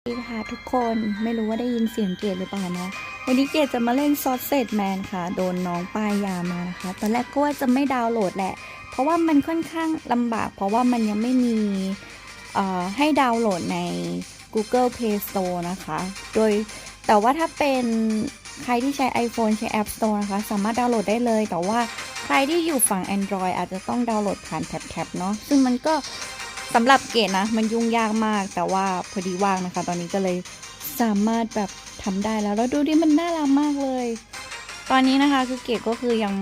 สวัสดีค่ะทุกคนไม่รู้ว่าได้ยินเสียงเกดหรือเปล่านะวันนี้เกดจะมาเล่นซอสเซตแมนค่ะ โดนน้องป้ายยามานะคะ ตอนแรกก็ว่าจะไม่ดาวน์โหลดแหละ เพราะว่ามันค่อนข้างลำบาก เพราะว่ามันยังไม่มีเอ่อให้ดาวน์โหลดใน Google Play Store นะคะ โดยแต่ว่าถ้าเป็นใครที่ใช้ iPhone ใช้ App Store นะคะ สามารถดาวน์โหลดได้เลย แต่ว่าใครที่อยู่ฝั่ง Android อาจจะต้องดาวน์โหลดผ่านแท็บๆเนาะซึ่งมันก็ สำหรับเกดนะ มันยุ่งยากมากแต่ว่าพอดีว่างนะคะ ตอนนี้ก็เลยสามารถแบบทำได้แล้ว แล้วดูดิมันน่ารักมากเลย ตอนนี้นะคะคือเกดก็คือยัง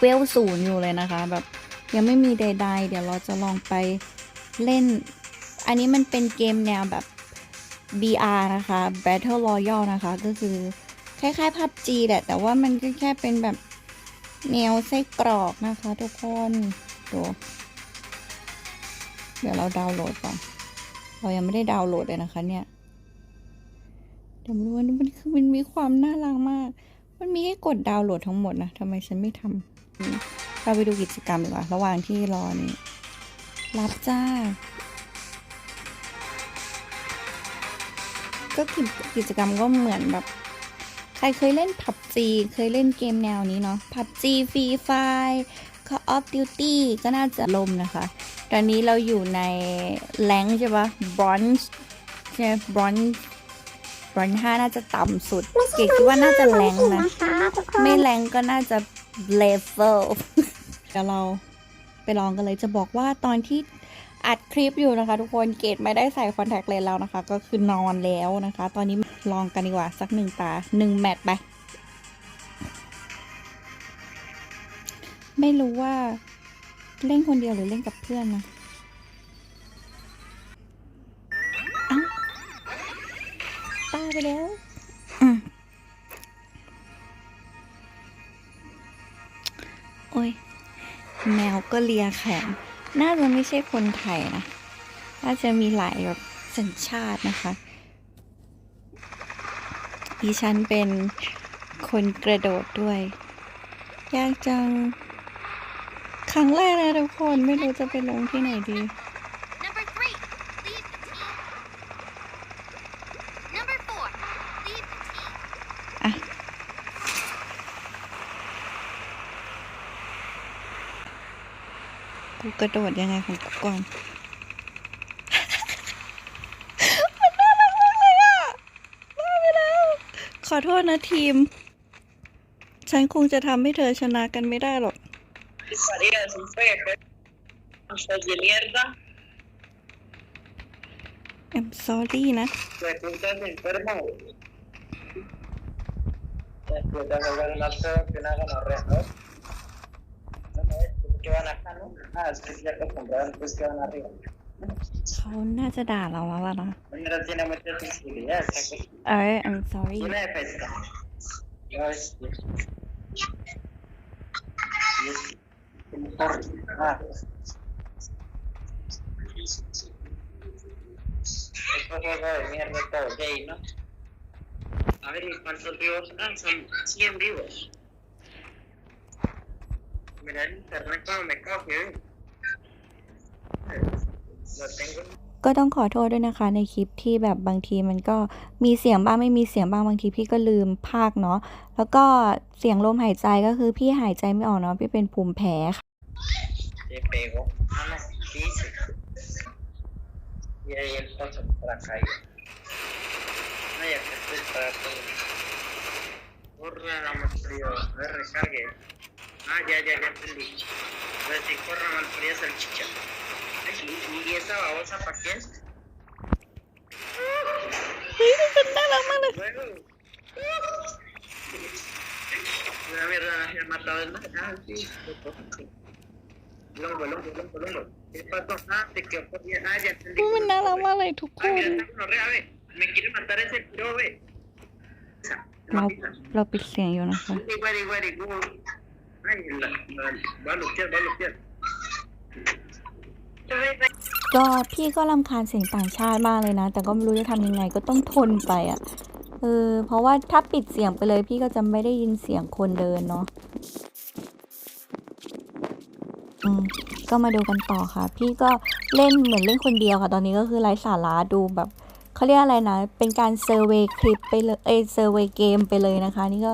เวลศูนย์อยู่เลยนะคะ แบบยังไม่มีใด ๆ เดี๋ยวเราจะลองไปเล่น อันนี้มันเป็นเกมแนวแบบ BR นะคะ Battle Royale นะคะ ก็คือคล้ายๆ PUBG แหละ แต่ว่ามันก็แค่เป็นแบบแนวไส้กรอกนะคะทุกคนดู เดี๋ยวเราดาวน์โหลดก่อน เรายังไม่ได้ดาวน์โหลดเลยนะคะเนี่ยเดี๋ยวมาดูว่ามันคือมันมีความน่ารักมาก มันมีให้กดดาวน์โหลดทั้งหมดนะทำไมฉันไม่ทำเราไปดูกิจกรรมดีกว่า ระหว่างที่รอนี่รับจ้า ก็กิจกิจกรรมก็เหมือนแบบ ใครเคยเล่น PUBG เคยเล่นเกมแนวนี้เนาะ PUBG Free Fire Call of Duty ก็น่าจะลมนะคะ ตอนนี้เราอยู่ในแรงใช่ปะ Bronze ใช่ Bronze Bronze 5น่าจะต่ำสุด เกดคิดว่าน่าจะแรงนะ ไม่แรงก็น่าจะ level เดี๋ยวเราไปลองกันเลยจะบอกว่าตอนที่อัดคลิปอยู่นะคะ ทุกคนเกดไม่ได้ใส่คอนแทคเลนส์แล้วนะคะ ก็คือนอนแล้วนะคะ ตอนนี้ลองกันดีกว่าสักหนึ่งตาหนึ่งแมตช์ไป ไม่รู้ว่า เล่นคนเดียวหรือเล่นกับเพื่อนนะเอ้าป้าไปแล้วอืมโอ้ย แมวก็เลียแขน น่าจะไม่ใช่คนไทยนะ น่าจะมีหลายแบบสัญชาตินะคะดิฉันเป็นคนกระโดดด้วย ยากจังค รั้งแรกนะทุกคนไม่รู้จะไปลงที่ไหนดี Number three, leave the team. Number four, leave the team. อะ กูกระโดดยังไงของกูก่อนมันน่ารักมากเลยอะบ้าไปแล้วขอโทษนะทีม ฉันคงจะทำให้เธอชนะกันไม่ได้หรอก María, es un feo. Hijos de mierda. I'm sorry นะ Me pintas enfermo. Después de volver más feo que una gonorrea, ¿no? No, no, es que van acá, ¿no? Ah, es que ya acostumbraron, pues que van arriba. เขาน่าจะด่าเราแล้วล่ะนะ Primero tiene เป็นต้นมากก็แค่ก็เนี่ยเราโตใจเนาะ A ver, en cuanto veo ah, son 100 vivos. Mira el internet cuando me coge. Lo tengo. ก็ต้องขอโทษด้วยนะคะในคลิปที่แบบบางทีมันก็มีเสียงบ้างไม่มีเสียงบ้างบางทีพี่ก็ลืมภาคเนาะแล้วก็เสียงลมหายใจก็คือพี่หายใจไม่ออกเนาะพี่เป็นภูมิแพ้ค่ะ Le pegó. Ah, no, dice. Y ahí el paso para caer. No, ya que estoy para todo. Corre la más frío, ver, recargue. Ah, ya, ya, ya entendí. Pues Pero si corre la fría salchicha. ¿Y esa babosa para qué es? No mala. Una mierda, me matado el más. Ah, sí, มันน่ารักมากเลยทุกคน เราเราปิดเสียงอยู่นะคะ ก็พี่ก็รำคาญเสียงต่างชาติมากเลยนะ แต่ก็ไม่รู้จะทำยังไงก็ต้องทนไปอะ่ะ เออ เพราะว่าถ้าปิดเสียงไปเลยพี่ก็จะไม่ได้ยินเสียงคนเดินเนาะ อืมก็มาดูกันต่อค่ะ พี่ก็เล่นเหมือนเล่นคนเดียวค่ะ ตอนนี้ก็คือไร้สาระดูแบบเขาเรียกอะไรนะ เป็นการเซอร์เวยคลิปไปเลยเอเซอร์เวยเกมไปเลยนะคะ นี่ก็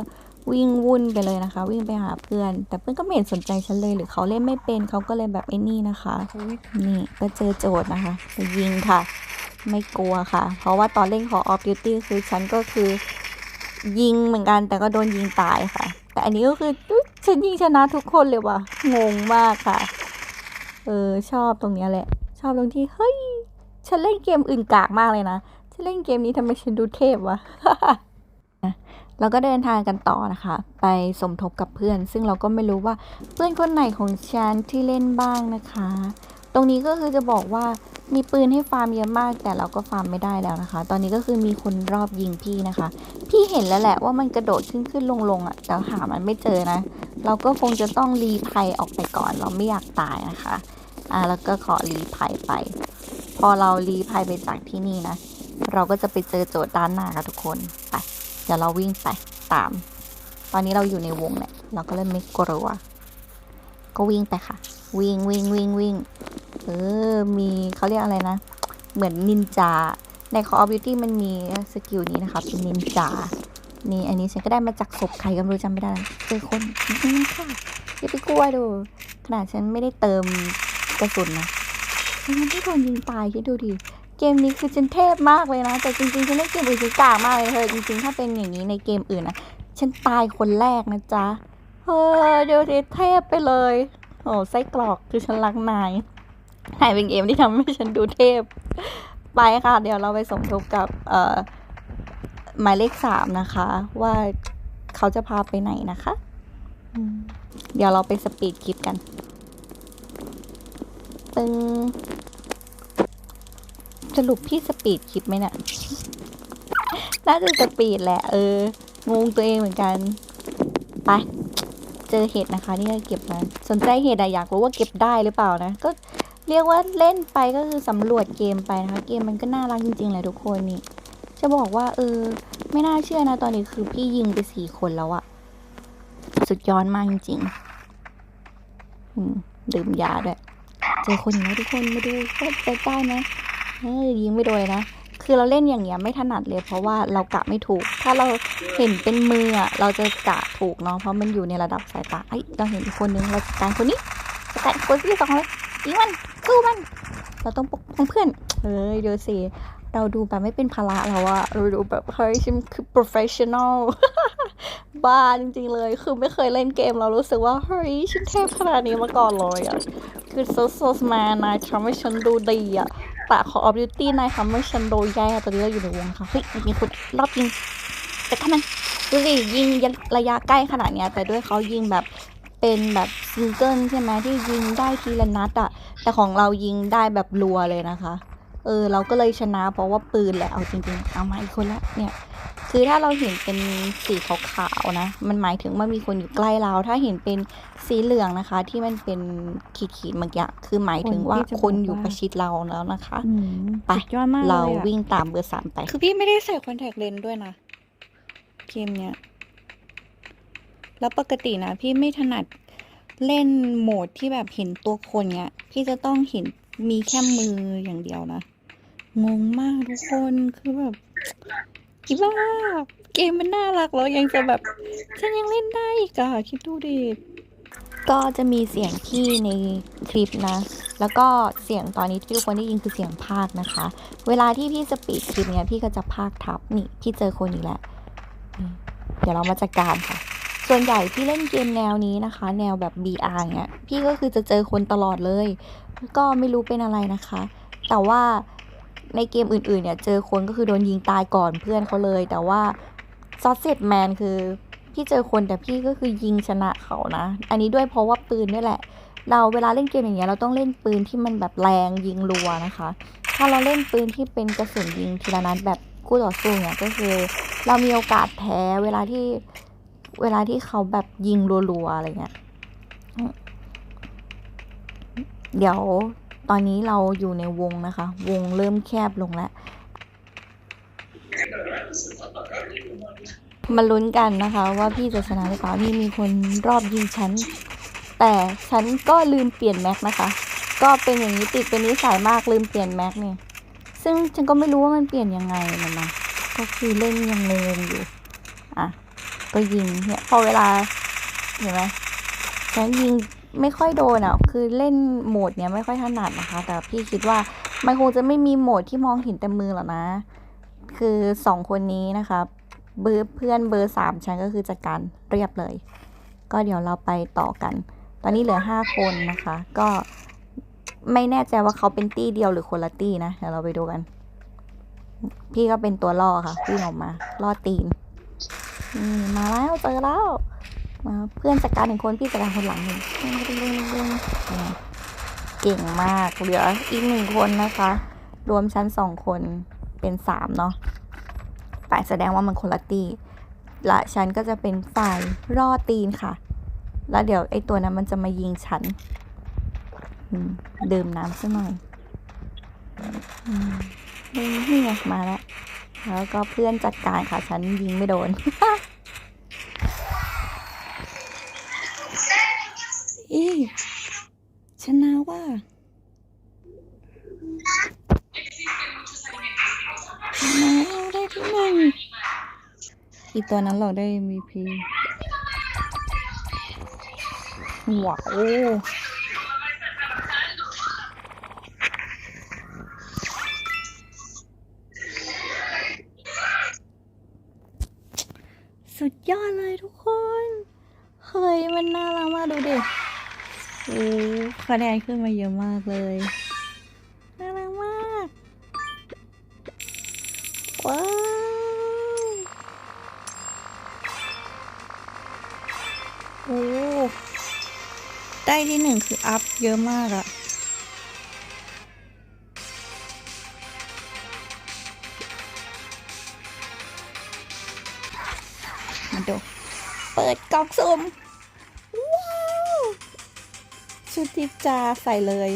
วิ่งวุ่นไปเลยนะคะ วิ่งไปหาเพื่อน แต่เพื่อนก็ไม่เห็นสนใจฉันเลยหรือเขาเล่นไม่เป็นเขาก็เลยแบบไอ้นี่นะคะ นี่ก็เจอโจทย์นะคะไปยิงค่ะ ไม่กลัวค่ะ เพราะว่าตอนเล่น Call of Duty คือฉันก็คือยิงเหมือนกันแต่ก็โดนยิงตายค่ะ แต่อันนี้ก็คือฉันยิงชนะทุกคนเลยว่ะ งงมากค่ะ เออชอบตรงเนี้ยแหละ ชอบตรงที่เฮ้ย ฉันเล่นเกมอื่นกากมากเลยนะ ฉันเล่นเกมนี้ทำไมฉันดูเทพวะเราก็เดินทางกันต่อนะคะ ไปสมทบกับเพื่อน ซึ่งเราก็ไม่รู้ว่าเพื่อนคนไหนของฉันที่เล่นบ้างนะคะ ตรงนี้ก็คือจะบอกว่า มีปืนให้ฟาร์มเยอะมาก แต่เราก็ฟาร์มไม่ได้แล้วนะคะ ตอนนี้ก็คือมีคนรอบยิงพี่นะคะ พี่เห็นแล้วแหละว่ามันกระโดดขึ้นขึ้นลงลงอะ่ะแต่หามันไม่เจอนะ เราก็คงจะต้องรีภัยออกไปก่อน เราไม่อยากตายนะคะอ่าแล้วก็ขอรีภัยไป พอเรารีภัยไปจากที่นี่นะ เราก็จะไปเจอโจทย์ด้านหน้าค่ะทุกคนไปเดี๋ยวเราวิ่งไปตาม ตอนนี้เราอยู่ในวงเนี่ยเราก็เริ่มไม่กลัวก็วิ่งไปค่ะ วิ่งวิ่งวิ่งวิ่ง เออ มีเขาเรียกอะไรนะ เหมือนนินจา ใน Call of Duty มันมีสกิลนี้นะคะ เป็นนินจา นี่อันนี้ฉันก็ได้มาจากศพใครก็ไม่รู้จำไม่ได้แล้วเจอคนนี่ค่ะอย่าไปกลัวดู ขนาดฉันไม่ได้เติมกระสุนนะฉันยังไม่โดนยิงตายคิดดูดิ เกมนี้คือฉันเทพมากเลยนะ แต่จริงๆฉันเล่นเกมอื่นฉันกากมากเลยเธอจริงๆ ถ้าเป็นอย่างนี้ในเกมอื่นนะ ฉันตายคนแรกนะจ๊ะ เฮ้ยเดี๋ยวดิเทพไปเลย โอ้ไส้กรอกคือฉันรักนาย นายเป็นเกมที่ทำให้ฉันดูเทพ ไปค่ะ เดี๋ยวเราไปสมทบกับเอ่อหมายเลขสามนะคะ ว่าเขาจะพาไปไหนนะคะเดี๋ยวเราไปสปีดคลิปกันตึงสรุปพี่สปีดคลิปไหมเนี่ยน่าจะสปีดแหละ เออ งงตัวเองเหมือนกัน ไป เจอเห็ดนะคะ นี่ก็เก็บมาสนใจเห็ดอะอยากรู้ว่าเก็บได้หรือเปล่านะ ก็ เรียกว่าเล่นไปก็คือสำรวจเกมไปนะคะ เกมมันก็น่ารักจริงๆแหละทุกคนนี่ จะบอกว่าเออ ไม่น่าเชื่อนะตอนนี้คือพี่ยิงไปสี่คนแล้วอะสุดยอดมากจริงๆดื่มยาด้วย เจอคนอย่างนี้ทุกคนมาดูก็จะได้ไหมเออยิงไม่โดนนะ คือเราเล่นอย่างเงี้ยไม่ถนัดเลย เพราะว่าเรากะไม่ถูก ถ้าเราเห็นเป็นมืออะเราจะกะถูกเนาะเพราะมันอยู่ในระดับสายตาเอ้เราเห็นคนนึงเราจัดการคนนี้จัดการคนที่สองเลยยิงมัน สู้มัน เราต้องปกป้องเพื่อนเฮ้ยดี๋ยวสิเราดูแบบไม่เป็นภาระเราอะเราดูแบบเฮ้ยฉันคือ professional บ้าจริงๆเลย คือไม่เคยเล่นเกมเรารู้สึกว่าเฮ้ยฉันเทพขนาดนี้มาก่อนเลยอะคือโซโซสมานายทำให้ฉันดูดีอะแต่ขอ of duty นายทำให้ฉันดูแย่ตอนนี้เราอยู่ในวงค่ะเฮ้ยมีคนรอบยิงแต่ท่ามันดูสิยิงระยะใกล้ขนาดเนี้ยแต่ด้วยเขายิงแบบ เป็นแบบซิงเกิลใช่ไหมที่ยิงได้ทีละนัดอะแต่ของเรายิงได้แบบรัวเลยนะคะ เออ เราก็เลยชนะเพราะว่าปืนแหละเอาจริงๆ เอามาอีกคนละเนี่ยคือถ้าเราเห็นเป็นสีขาวๆนะ มันหมายถึงว่ามีคนอยู่ใกล้เรา ถ้าเห็นเป็นสีเหลืองนะคะ ที่มันเป็นขีดๆเมื่อกี้คือหมายถึงว่าคนที่จะคนอยู่บอกว่าประชิดเราแล้วนะคะอืมไปสุดยอดมากเราเลยอะวิ่งตามเบอร์สามไป คือพี่ไม่ได้ใส่คอนแทคเลนส์ด้วยนะ เกมเนี้ย แล้วปกตินะพี่ไม่ถนัดเล่นโหมดที่แบบเห็นตัวคนเนี้ย พี่จะต้องเห็นมีแค่มืออย่างเดียวนะ งงมากทุกคนคือแบบคิดว่าเกมมันน่ารักแล้วยังจะแบบฉันยังเล่นได้อีกอะคิดดูดิก็จะมีเสียงพี่ในคลิปนะ แล้วก็เสียงตอนนี้ที่ทุกคนได้ยินคือเสียงภาคนะคะ เวลาที่พี่สปีดคลิปเนี้ยพี่ก็จะภาคทับนี่พี่เจอคนอีกแล้วเดี๋ยวเรามาจัดการค่ะ ส่วนใหญ่ที่เล่นเกมแนวนี้นะคะ แนวแบบ BR เนี้ย พี่ก็คือจะเจอคนตลอดเลย ก็ไม่รู้เป็นอะไรนะคะ แต่ว่าในเกมอื่นๆเนี่ย เจอคนก็คือโดนยิงตายก่อนเพื่อนเขาเลย แต่ว่าซอสเซตแมนคือพี่เจอคนแต่พี่ก็คือยิงชนะเขานะ อันนี้ด้วยเพราะว่าปืนด้วยแหละ เราเวลาเล่นเกมอย่างเงี้ยเราต้องเล่นปืนที่มันแบบแรงยิงรัวนะคะ ถ้าเราเล่นปืนที่เป็นกระสุนยิงทีละนัดแบบคู่ต่อสู้เนี่ยก็คือ เรามีโอกาสแพ้เวลาที่ เวลาที่เขาแบบยิงรัวๆอะไรเงี้ย เดี๋ยวตอนนี้เราอยู่ในวงนะคะ วงเริ่มแคบลงแล้ว มาลุ้นกันนะคะ ว่าพี่จะชนะหรือเปล่านี่มีคนรอบยิงฉัน แต่ฉันก็ลืมเปลี่ยนแม็กนะคะ ก็เป็นอย่างนี้ติดเป็นนิสัยมากลืมเปลี่ยนแม็กเนี่ยซึ่งฉันก็ไม่รู้ว่ามันเปลี่ยนยังไงนะนะก็คือเล่นยังงงอยู่ อะ ก็ยิงเนี่ยพอเวลาเห็นไหมฉันยิงไม่ค่อยโดนอะคือเล่นโหมดเนี้ยไม่ค่อยถนัดนะคะ แต่พี่คิดว่ามันคงจะไม่มีโหมดที่มองเห็นแต่มือหรอกนะ คือสองคนนี้นะคะเบอร์เพื่อนเบอร์สามฉันก็คือจัดการเรียบเลย ก็เดี๋ยวเราไปต่อกัน ตอนนี้เหลือห้าคนนะคะ ก็ไม่แน่ใจว่าเขาเป็นตี้เดียวหรือคนละตี้นะเดี๋ยวเราไปดูกัน พี่ก็เป็นตัวล่อค่ะวิ่ออกมาล่อตีน นี่มาแล้วเจอแล้วมาเพื่อนจัดการหนึ่งคนพี่จัดการคนหลังหนึ่งเก่งมากเหลืออีกหนึ่งคนนะคะ รวมชั้นสองคนเป็นสามเนาะแต่แสดงว่ามันคนละตีและฉันก็จะเป็นฝ่ายรอดตีนค่ะ แล้วเดี๋ยวไอ้ตัวนั้นมันจะมายิงฉันดื่มน้ำซะหน่อยนี่ไงมาแล้ว แล้วก็เพื่อนจัดการค่ะ ฉันยิงไม่โดน อีชนะว่า ชนะเราได้ที่หนึ่งอีตัวนั้นเราได้ MVP ว้าวสุดยอดเลยทุกคน เฮ้ย มันน่ารักมากดูดิ โอ้ คะแนนขึ้นมาเยอะมากเลยน่ารักมาก ว้าวโอ้ได้ที่หนึ่งคืออัพเยอะมากอะมาดู เปิดกล่องสุ่ม ชุดทิพจาใส่เลย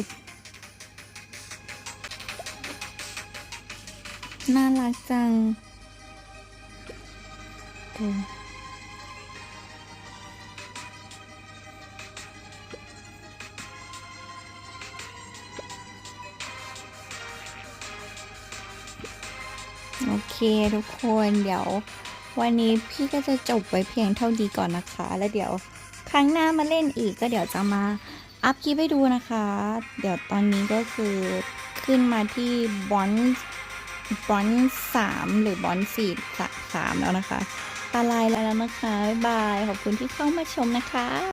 น่ารักจังโอ้โอเคทุกคนเดี๋ยว วันนี้พี่ก็จะจบไว้เพียงเท่าดีก่อนนะคะ แล้วเดี๋ยวครั้งหน้ามาเล่นอีกก็เดี๋ยวจะมา อัพคลิปให้ดูนะคะ เดี๋ยวตอนนี้ก็คือขึ้นมาที่บอนบอนสามหรือบอนสี่สามแล้วนะคะ ตาลายแล้วนะคะ บ๊ายบาย ขอบคุณที่เข้ามาชมนะคะ